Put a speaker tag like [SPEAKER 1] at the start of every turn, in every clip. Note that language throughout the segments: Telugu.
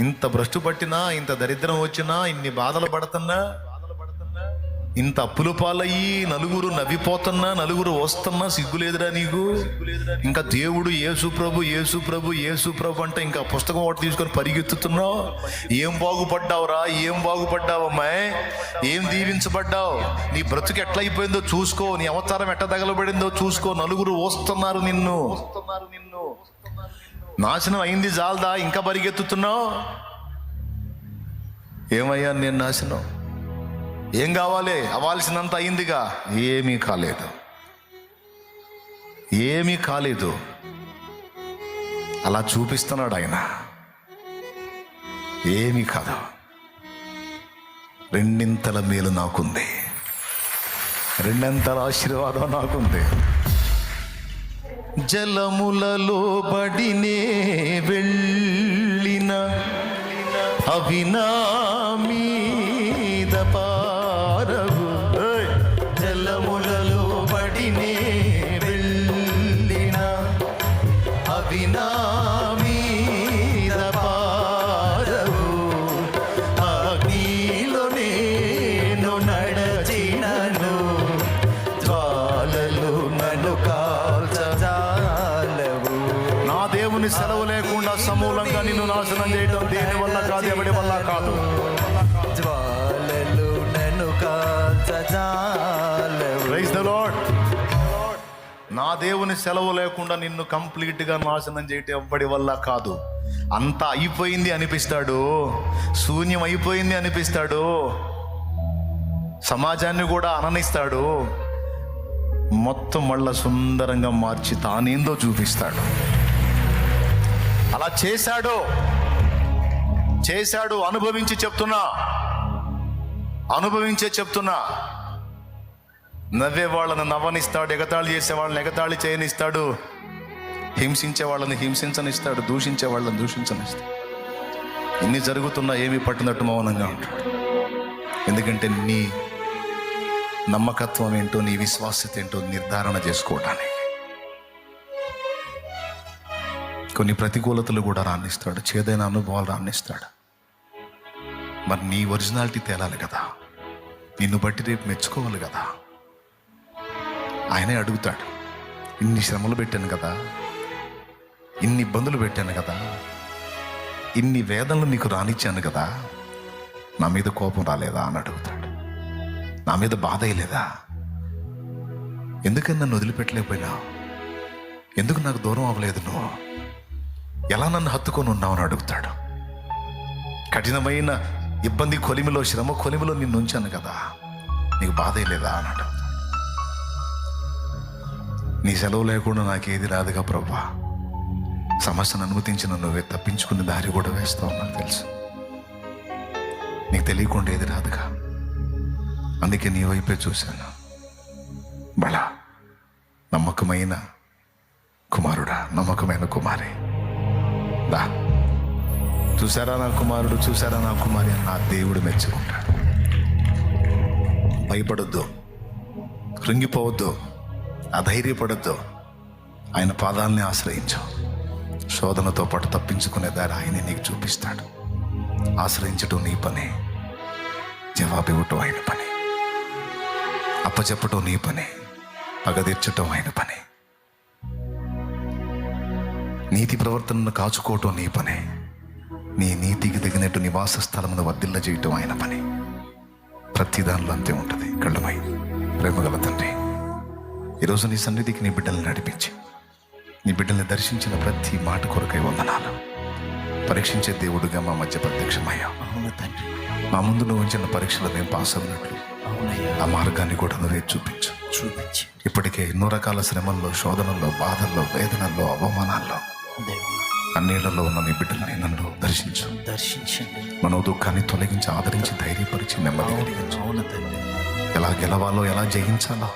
[SPEAKER 1] ఇంత భ్రష్టు పట్టినా ఇంత దరిద్రం వచ్చినా ఇన్ని బాధలు పడుతున్నా ఇంత అప్పులు పాలయ్యి నలుగురు నవ్విపోతున్నా నలుగురు వస్తున్నా సిగ్గులేదురా నీకు? ఇంకా దేవుడు యేసు ప్రభు యేసు ప్రభు యేసు ప్రభు అంటే ఇంకా పుస్తకం ఒకటి తీసుకొని పరిగెత్తుతున్నావు. ఏం బాగుపడ్డావురా? ఏం బాగుపడ్డావమ్మాయ్? ఏం దీవించబడ్డావు? నీ బ్రతుకు ఎట్లయిపోయిందో చూసుకో. నీ అవతారం ఎట్ట తగలబడిందో చూసుకో. నలుగురు వస్తున్నారు నిన్ను. నిన్ను నాశనం అయింది జాలదా ఇంకా పరిగెత్తుతున్నావు ఏమయ్యా నేను నాశనం? ఏం కావాలి? అవ్వాల్సినంత అయిందిగా? ఏమీ కాలేదు. ఏమీ కాలేదు. అలా చూపిస్తున్నాడు ఆయన. ఏమీ కాదు. రెండింతల మేలు నాకుంది. రెండింతల ఆశీర్వాదం నాకుంది. జలములలో బడినే వెళ్ళిన అవినామీద నా లేకుండా సమూలంగా నిన్ను నాశనం చేయడం దేని వల్ల కాదు ఎవడి వల్ల కాదు?
[SPEAKER 2] జ్వాలలు నన్ను కాల్చజాలవు
[SPEAKER 1] ప్రైజ్ ద లార్డ్ నా దేవుని సెలవు లేకుండా నిన్ను కంప్లీట్గా నాశనం చేయటం ఎవ్వడి వల్ల కాదు? అంతా అయిపోయింది అనిపిస్తాడు. శూన్యం అయిపోయింది అనిపిస్తాడు. సమాజాన్ని కూడా అననిస్తాడు. మొత్తం మళ్ళా సుందరంగా మార్చి తానేందో చూపిస్తాడు. అలా చేశాడు చేశాడు అనుభవించి చెప్తున్నా అనుభవించే చెప్తున్నా నవ్వే వాళ్ళని నవ్వనిస్తాడు ఎగతాళి చేసే వాళ్ళని ఎగతాళి చేయనిస్తాడు హింసించే వాళ్ళని హింసించనిస్తాడు దూషించే వాళ్ళని దూషించనిస్తాడు. ఇన్ని జరుగుతున్నా ఏమీ పట్టినట్టు మౌనంగా ఉంటాడు. ఎందుకంటే నీ నమ్మకత్వం ఏంటో నీ విశ్వాసత ఏంటో నిర్ధారణ చేసుకోవటానికి. కొన్ని ప్రతికూలతలు కూడా రాణిస్తాడు. చేదైన అనుభవాలు రాణిస్తాడు. మరి నీ ఒరిజినాలిటీ తేలాలి కదా. నిన్ను బట్టి రేపు మెచ్చుకోవాలి కదా. ఆయనే అడుగుతాడు. ఇన్ని శ్రమలు పెట్టాను కదా. ఇన్ని ఇబ్బందులు పెట్టాను కదా. ఇన్ని వేదనలు నీకు రానిచ్చాను కదా. నా మీద కోపం రాలేదా అని అడుగుతాడు. నా మీద బాధ అయ్యలేదా ఎందుకని నన్ను వదిలిపెట్టలేకపోయినావు? ఎందుకు నాకు దూరం అవ్వలేదు నువ్వు? ఎలా నన్ను హత్తుకొని ఉన్నావు అని అడుగుతాడు. కఠినమైన ఇబ్బంది కొలిమిలో శ్రమ కొలిమిలో నిన్ను ఉంచాను కదా. నీకు బాధే లేదా అని నీ సెలవు లేకుండా నాకేది రాదుగా ప్రభా. సమస్యను అనుమతించిన నువ్వే తప్పించుకునే దారి కూడా వేస్తావు నాకు తెలుసు. నీకు తెలియకుండా ఏది రాదుగా. అందుకే నీ వైపే చూశాను. బళ నమ్మకమైన కుమారుడా నమ్మకమైన కుమారి. దా చూసారా నా కుమారుడు? చూసారా నా కుమారి అని నా దేవుడు మెచ్చుకుంటాడు. భయపడొద్దు. కృంగిపోవద్దు. అధైర్యపడద్దు. ఆయన పాదాలని ఆశ్రయించు. శోధనతో పాటు తప్పించుకునే దారి ఆయనే నీకు చూపిస్తాడు. ఆశ్రయించటం నీ పని. జవాబివ్వటం ఆయన పని. అప్పచెప్పటం నీ పని. పగదీర్చటం ఆయన పని. నీతి ప్రవర్తనను కాచుకోవటం నీ పని. నీ నీతికి తగినట్టు నివాస స్థలమును వర్ధిల్ల చేయటం ఆయన పని. ప్రతి దానిలో అంతే ఉంటుంది. కళ్ళమై ప్రేమగల తండ్రి ఈరోజు నీ సన్నిధికి నీ బిడ్డల్ని నడిపించి నీ బిడ్డల్ని దర్శించిన ప్రతి మాట కొరకై వందనాలు. పరీక్షించే దేవుడుగా మా మధ్య ప్రత్యక్షమయ్యావు
[SPEAKER 2] అవును తండ్రి.
[SPEAKER 1] మా ముందు నువ్వు ఉంచిన పరీక్షలు మేము పాస్ అవునట్లు ఆ మార్గాన్ని కూడా నువ్వే చూపించు.
[SPEAKER 2] చూపించి.
[SPEAKER 1] ఇప్పటికే ఎన్నో రకాల శ్రమల్లో శోధనల్లో బాధల్లో వేదనల్లో అవమానాల్లో అన్నిళ్ళలో ఉన్న నీ బిడ్డల్ని నన్ను దర్శించు.
[SPEAKER 2] దర్శించండి.
[SPEAKER 1] మనో దుఃఖాన్ని తొలగించి ఆదరించి ధైర్యపరిచి నెమ్మది ఎలా గెలవాలో ఎలా జయించాలో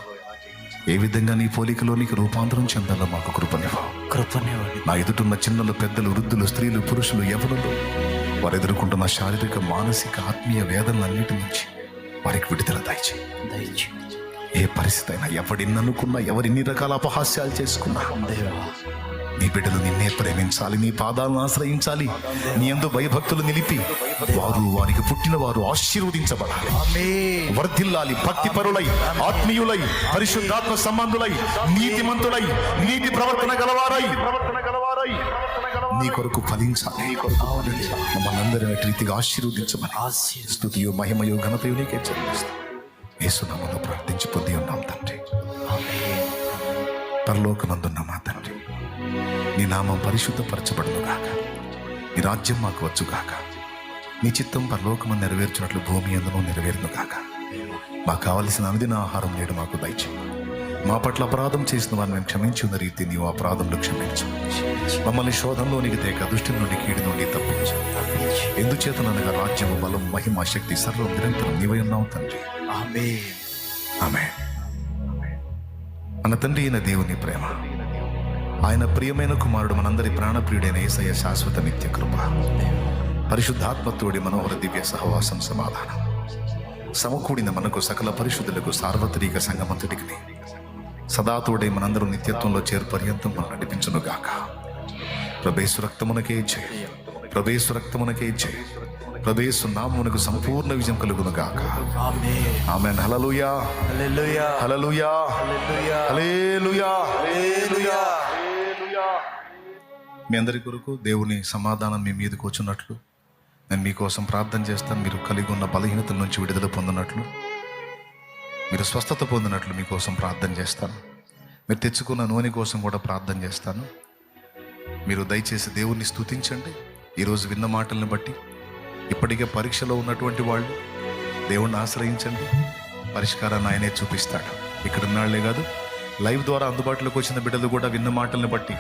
[SPEAKER 1] ఏ విధంగా నీ పోలికలో నీకు రూపాంతరం చెందాలో మాకు కృపనివ్వు.
[SPEAKER 2] కృపనేవాడి
[SPEAKER 1] నా ఎదుటున్న చిన్నలు పెద్దలు వృద్ధులు స్త్రీలు పురుషులు యవనులు వారు ఎదుర్కొంటున్న శారీరక మానసిక ఆత్మీయ వేదనలన్నిటి నుంచి వారికి విడుదల దయచేయి.
[SPEAKER 2] దయచేయండి.
[SPEAKER 1] ఏ పరిస్థితి అయినా ఎవడిన్ని అనుకున్నా ఎవరిన్ని రకాల అపహాస్యాలు చేసుకున్నా
[SPEAKER 2] దేవా
[SPEAKER 1] నీ బిడ్డలు నిన్నే ప్రేమించాలి నీ పాదాలను ఆశ్రయించాలి. నీ ఎందు భయభక్తులు నిలిపి వారు వారికి పుట్టిన వారు ఆశీర్వదించబడాలి. వర్ధిల్లాలి భక్తి పరులై ఆత్మీయులై పరిశుద్ధాత్మ సంబంధులై నీతిమంతులై నీతి ప్రవర్తన గలవారై. నీ కొరకు ఫలించాలి. నీ కొరకు మనందరిని రీతిగా ఆశీర్వదించమని.
[SPEAKER 2] ఆశీర్వదించు.
[SPEAKER 1] స్తుతియు మహిమయు ఘనతయు నీకే చెల్లిస్తాం. యేసునామములో ప్రార్థించి పొంది ఉన్నాం తండ్రి. పరలోకమందున్న మా తండ్రి. నీ నామం పరిశుద్ధపరచబడును గాక నీ రాజ్యం మాకు వచ్చు గాక నీ చిత్తం పరలోకము నెరవేర్చినట్లు భూమి ఎందును నెరవేరును గాక మాకు కావలసిన అనుదిన ఆహారం నేడు మాకు దయచే మా పట్ల అపరాధం చేసిన వారిని మేము క్షమించి ఉన్న రీతి నీవు అపరాధంలో క్షమించు. మమ్మల్ని శోధంలోనికి తేక దుష్టి నుండి కీడు నుండి తప్పించు. ఎందుచేతనగా రాజ్యము బలం మహిమ శక్తి సర్వం నిరంతరం నీవై ఉన్నావు తండ్రి?
[SPEAKER 2] ఆమేన్.
[SPEAKER 1] ఆమె మన తండ్రి అయిన దేవుని ప్రేమ. ఆయన ప్రియమైన కుమారుడు మనందరి ప్రాణప్రియుడైన ఏసయ్య శాశ్వత నిత్య కృప. పరిశుద్ధాత్మతోడి మనోహర దివ్య సహవాసం సమాధానం. సమకూడిన మనకు సకల పరిశుద్ధులకు సార్వత్రిక సంగమంతుడికి సదాతోడే మనందరూ నిత్యత్వంలో చేరు పర్యంతం మనం నడిపించును గాక. ప్రభేసు రక్తమునకే జయ ప్రభేసు రక్తమునకే జయ ప్రభేసు నామునకు సంపూర్ణ విజయం కలుగును గాక.
[SPEAKER 2] ఆమేన్.
[SPEAKER 1] హలలుయా హలలుయా
[SPEAKER 2] హల్లెలూయా.
[SPEAKER 1] హల్లెలూయా.
[SPEAKER 2] హల్లెలూయా.
[SPEAKER 1] మీ అందరి కొరకు దేవుని సమాధానం మీ మీదకి వచ్చినట్లు నేను మీకోసం ప్రార్థన చేస్తాను మీరు కలిగి ఉన్న బలహీనతల నుంచి విడుదల పొందినట్లు మీరు స్వస్థత పొందినట్లు మీకోసం ప్రార్థన చేస్తాను. మీరు తెచ్చుకున్న నూనె కోసం కూడా ప్రార్థన చేస్తాను. మీరు దయచేసి దేవుణ్ణి స్తుతించండి. ఈరోజు విన్న మాటలను బట్టి ఇప్పటికే పరీక్షలో ఉన్నటువంటి వాళ్ళు దేవుణ్ణి ఆశ్రయించండి. పరిష్కారాన్ని ఆయనే చూపిస్తాడు. ఇక్కడ ఉన్నాళ్ళే కాదు లైవ్ ద్వారా అందుబాటులోకి వచ్చిన బిడ్డలు కూడా విన్న మాటలను బట్టి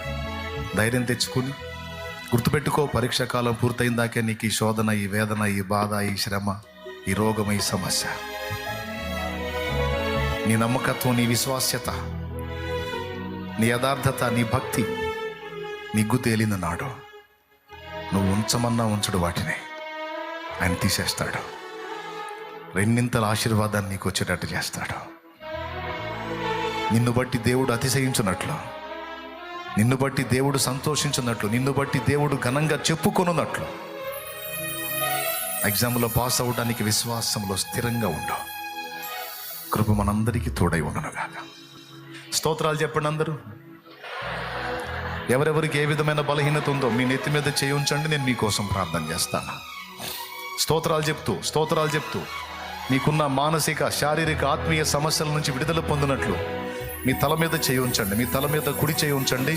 [SPEAKER 1] ధైర్యం తెచ్చుకుని గుర్తుపెట్టుకో పరీక్ష కాలం పూర్తయిందాకే నీకు ఈ శోధన ఈ వేదన ఈ బాధ ఈ శ్రమ ఈ రోగం ఈ సమస్య. నీ నమ్మకత్వం నీ విశ్వాస్యత నీ యథార్థత నీ భక్తి నిగ్గు తేలిన నాడు నువ్వు ఉంచమన్నా ఉంచడు వాటిని. ఆయన తీసేస్తాడు. రెండింతల ఆశీర్వాదాన్ని నీకు వచ్చేటట్టు చేస్తాడు. నిన్ను బట్టి దేవుడు అతిశయించున్నట్లు నిన్ను బట్టి దేవుడు సంతోషించినట్లు నిన్ను బట్టి దేవుడు ఘనంగా చెప్పుకొనున్నట్లు. ఎగ్జామ్లో పాస్ అవ్వడానికి విశ్వాసంలో స్థిరంగా ఉండు. కృప మనందరికీ తోడై ఉండనుగాక. స్తోత్రాలు చెప్పండి అందరూ. ఎవరెవరికి ఏ విధమైన బలహీనత ఉందో మీ నెత్తి మీద చేయించండి నేను మీకోసం ప్రార్థన చేస్తాను. స్తోత్రాలు చెప్తూ స్తోత్రాలు చెప్తూ మీకున్న మానసిక శారీరక ఆత్మీయ సమస్యల నుంచి విడుదల పొందినట్లు మీ తల మీద చేయి ఉంచండి మీ తల మీద కుడి చేయి ఉంచండి.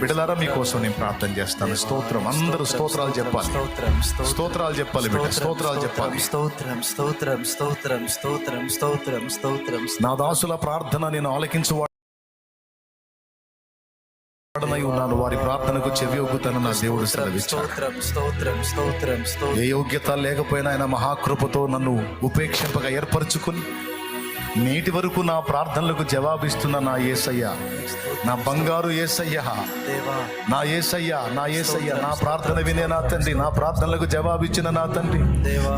[SPEAKER 1] బిడలారా మీకోసం నేను ప్రార్థన చేస్తాను. స్తోత్రం అందరూ స్తోత్రాలు చెప్పాలి.
[SPEAKER 2] స్తోత్రం స్తోత్రం.
[SPEAKER 1] స్తోత్రాలు చెప్పాలి బిడ్డ స్తోత్రాలు చెప్పాలి.
[SPEAKER 2] స్తోత్రం స్తోత్రం స్తోత్రం స్తోత్రం స్తోత్రం స్తోత్రం.
[SPEAKER 1] నా దాసుల ప్రార్థన నేను ఆలకించు ఉన్నాను. వారి ప్రార్థనకు చెవి ఒగ్గుతాను నా దేవుడు సెలవిచ్చాడు. ఏ యోగ్యత లేకపోయినా ఆయన మహాకృపతో నన్ను ఉపేక్షింపగా ఏర్పరచుకుని నేటి వరకు నా ప్రార్థనలకు జవాబిస్తున్న నా ఏసయ్య నా బంగారు ఏసయ్య నా ఏసయ్య నా ఏసయ్య నా ప్రార్థన వినే నా తండ్రి నా ప్రార్థనలకు జవాబిచ్చిన నా తండ్రి.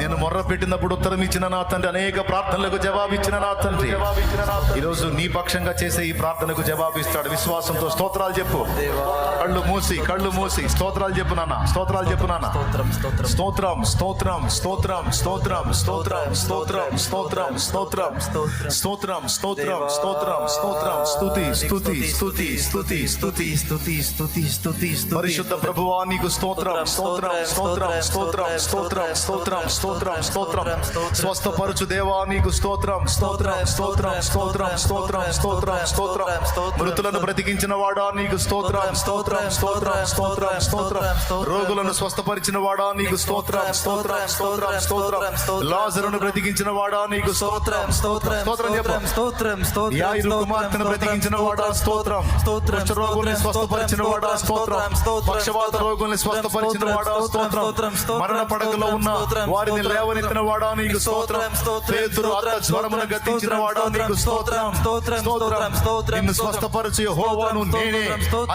[SPEAKER 1] నేను మొర్ర పెట్టినప్పుడు ఉత్తరం ఇచ్చిన నా తండ్రి అనేక ప్రార్థనలకు జవాబిచ్చిన నా తండ్రి. ఈరోజు నీ పక్షంగా చేసే ఈ ప్రార్థనకు జవాబిస్తాడు. విశ్వాసంతో స్తోత్రాలు చెప్పు. కళ్ళు మూసి కళ్ళు మూసి. స్తోత్రాలు చెప్పు నాన్న స్తోత్రాలు చెప్పు నాన్న.
[SPEAKER 2] స్తోత్రం స్తోత్రం
[SPEAKER 1] స్తోత్రం స్తోత్రం స్తోత్రం స్తోత్రం స్తోత్రం స్తోత్రం స్తోత్రం. స్తోత్రం స్తోత్రం స్తోత్రం స్తోత్రం స్తోత్రం స్తుతి స్తుతి స్తుతి స్తుతి స్తుతి
[SPEAKER 2] స్తుతి స్తుతి స్తుతి
[SPEAKER 1] పరిశుద్ధ ప్రభువా నీకు స్తోత్రం స్తోత్రం స్తోత్రం స్తోత్రం స్తోత్రం స్తోత్రం స్తోత్రం స్తోత్రం స్వస్థపరచు దేవా నీకు స్తోత్రం స్తోత్రం స్తోత్రం స్తోత్రం స్తోత్రం స్తోత్రం స్తోత్రం మృతులను బ్రతికించిన వాడా నీకు స్తోత్రం స్తోత్రం స్తోత్రం స్తోత్రం స్తోత్రం రోగులను స్వస్థపరిచిన వాడా నీకు స్తోత్రం స్తోత్రం స్తోత్రం స్తోత్రం లాజరును బ్రతికించిన వాడా నీకు స్తోత్రం స్తోత్రం స్తోత్రం చెప్పు
[SPEAKER 2] స్తోత్రం స్తోత్రం
[SPEAKER 1] యాయిరు కుమార్తెను బ్రతికించిన వాడా స్తోత్రం
[SPEAKER 2] స్తోత్రం
[SPEAKER 1] రోగుల్ని స్వస్థపరిచిన వాడా స్తోత్రం పక్షవాత రోగుల్ని స్వస్థపరిచిన వాడా స్తోత్రం మరణ పడకలో ఉన్న వారిని లేవనెత్తిన వాడా నీకు స్తోత్రం పేతురు అత్త జ్వరమును గద్దించిన వాడా నీకు స్తోత్రం స్తోత్రం నిన్ను స్వస్థపరచు యెహోవాను నేనే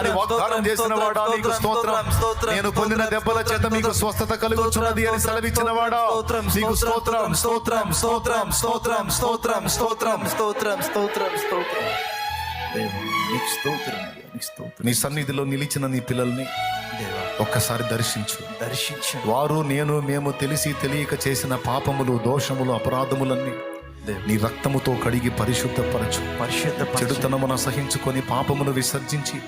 [SPEAKER 1] అని వాగ్దానం చేసిన వాడా నీకు స్తోత్రం నేను పొందిన దెబ్బల చేత మీకు స్వస్థత కలుగుచున్నది అని సెలవిచ్చిన వాడా నీకు స్తోత్రం స్తోత్రం స్తోత్రం స్తోత్రం స్తోత్రం స్తోత్రం
[SPEAKER 2] స్తోత్రం స్తోత్రం స్తోత్రం నీకు స్తోత్రం. నీకు స్తోత్రం.
[SPEAKER 1] నీ సన్నిధిలో నిలిచిన నీ పిల్లల్ని ఒక్కసారి దర్శించు.
[SPEAKER 2] దర్శించండి.
[SPEAKER 1] వారు నేను మేము తెలిసి తెలియక చేసిన పాపములు దోషములు అపరాధములన్నీ నీ రక్తముతో కడిగి పరిశుద్ధపరచు.
[SPEAKER 2] పరిశుద్ధ
[SPEAKER 1] చెడుతనమును సహించుకొని పాపమును విసర్జించి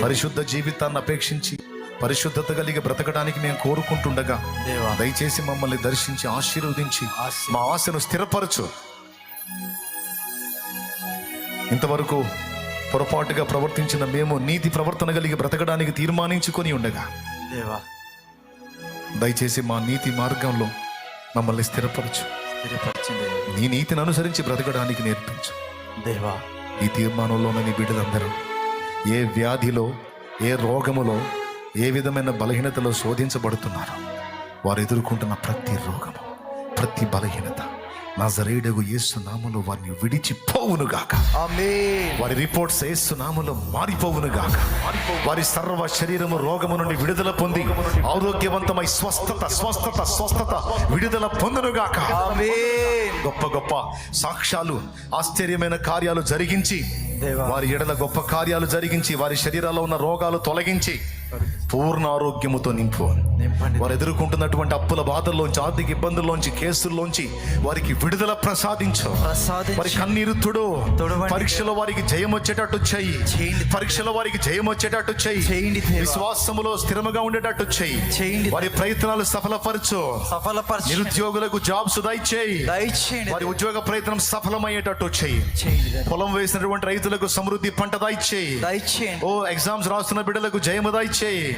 [SPEAKER 1] పరిశుద్ధ జీవితాన్ని అపేక్షించి పరిశుద్ధత కలిగి బ్రతకడానికి మేము కోరుకుంటుండగా దయచేసి మమ్మల్ని దర్శించి ఆశీర్వదించి
[SPEAKER 2] ఆశీర్వ-
[SPEAKER 1] మా ఆశను స్థిరపరచు. ఇంతవరకు పొరపాటుగా ప్రవర్తించిన మేము నీతి ప్రవర్తన కలిగి బ్రతకడానికి తీర్మానించుకొని ఉండగా
[SPEAKER 2] దేవా
[SPEAKER 1] దయచేసి మా నీతి మార్గంలో మమ్మల్ని స్థిరపరచు.
[SPEAKER 2] స్థిరపరచండి
[SPEAKER 1] నీ నీతిని అనుసరించి బ్రతకడానికి నేర్పించు.
[SPEAKER 2] దేవా
[SPEAKER 1] ఈ తీర్మానంలోని నీ బిడ్డలందరూ ఏ వ్యాధిలో ఏ రోగములో ఏ విధమైన బలహీనతలో శోధించబడుతున్నారో? వారు ఎదుర్కొంటున్న ప్రతి రోగము ప్రతి బలహీనత. నజరేడగు యేసు నామములో వారిని విడిచిపోవును గాక వారి రిపోర్ట్స్ యేసు నామములో మారిపోవును గాక వారి సర్వ శరీరము రోగము నుండి విడుదల పొంది ఆరోగ్యవంతమై స్వస్థత స్వస్థత స్వస్థత విడుదల పొందును గాక గొప్ప గొప్ప సాక్ష్యాలు ఆశ్చర్యమైన కార్యాలు జరిగించి. వారి ఎడల గొప్ప కార్యాలు జరిగించి వారి శరీరాల్లో ఉన్న రోగాలు తొలగించి పూర్ణ ఆరోగ్యముతో నింపు వారు ఎదుర్కొంటున్నటువంటి అప్పుల బాధల్లోంచి ఆర్థిక ఇబ్బందుల్లోంచి కేసుల్లోంచి వారికి విడుదల ప్రసాదించు. వారి కన్నీరు తుడు. పరీక్షలో వారికి జయం వచ్చేటట్టు చెయ్యి. పరీక్షలో వారికి జయం వచ్చేటట్టు చెయ్యి. విశ్వాసములో స్థిరముగా ఉండేటట్టు చెయ్యి. వారి ప్రయత్నాలు సఫలపరచు.
[SPEAKER 2] సఫలపరచండి
[SPEAKER 1] నిరుద్యోగులకు జాబ్స్ దయచేయి. వారి ఉద్యోగ ప్రయత్నం సఫలమయ్యేటట్టు చేయి
[SPEAKER 2] చేయండి దేవా.
[SPEAKER 1] పొలం వేసినటువంటి రైతులకు సమృద్ధి పంట దయచేయి. ఓ ఎగ్జామ్స్ రాస్తున్న బిడ్డలకు జయము దయచేయి.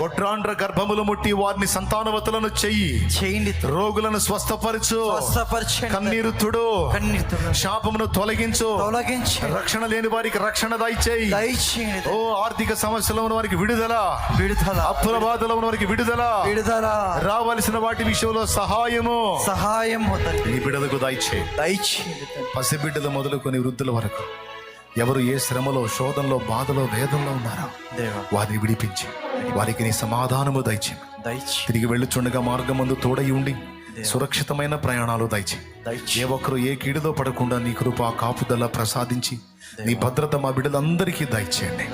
[SPEAKER 1] గొడ్రాండ్ర గర్భములు ముట్టి వారిని సంతానవతులను చెయ్యి.
[SPEAKER 2] చేయండి
[SPEAKER 1] రోగులను స్వస్థపరచు. కన్నీరు తుడు శాపమును తొలగించు.
[SPEAKER 2] తొలగించండి
[SPEAKER 1] రక్షణ లేని వారికి రక్షణ దయచేయి.
[SPEAKER 2] దయచేయండి
[SPEAKER 1] ఓ ఆర్థిక సమస్యలో ఉన్న వారికి విడుదల.
[SPEAKER 2] విడుదల.
[SPEAKER 1] అప్పుల బాధలో ఉన్న వారికి విడుదల.
[SPEAKER 2] విడుదల.
[SPEAKER 1] రావాల్సిన వాటి విషయంలో సహాయము.
[SPEAKER 2] సహాయం
[SPEAKER 1] నీ బిడ్డలకు దయచేయి.
[SPEAKER 2] దయచేయండి
[SPEAKER 1] పసిబిడ్డలు మొదలుకొని వృద్ధుల వరకు. ఎవరు ఏ శ్రమలో శోధనలో బాధలో వేదంలో ఉన్నారో? వారిని విడిపించి వారికి నీ సమాధానము దయచే. తిరిగి వెళ్ళుచుండగా మార్గమందు తోడై ఉండి సురక్షితమైన ప్రయాణాలు దయచే. ఏ ఒక్కరు ఏ కీడుతో పడకుండా నీ కృప కాపుదల ప్రసాదించి నీ భద్రత మా బిడ్డలందరికీ
[SPEAKER 2] దయచేయండి.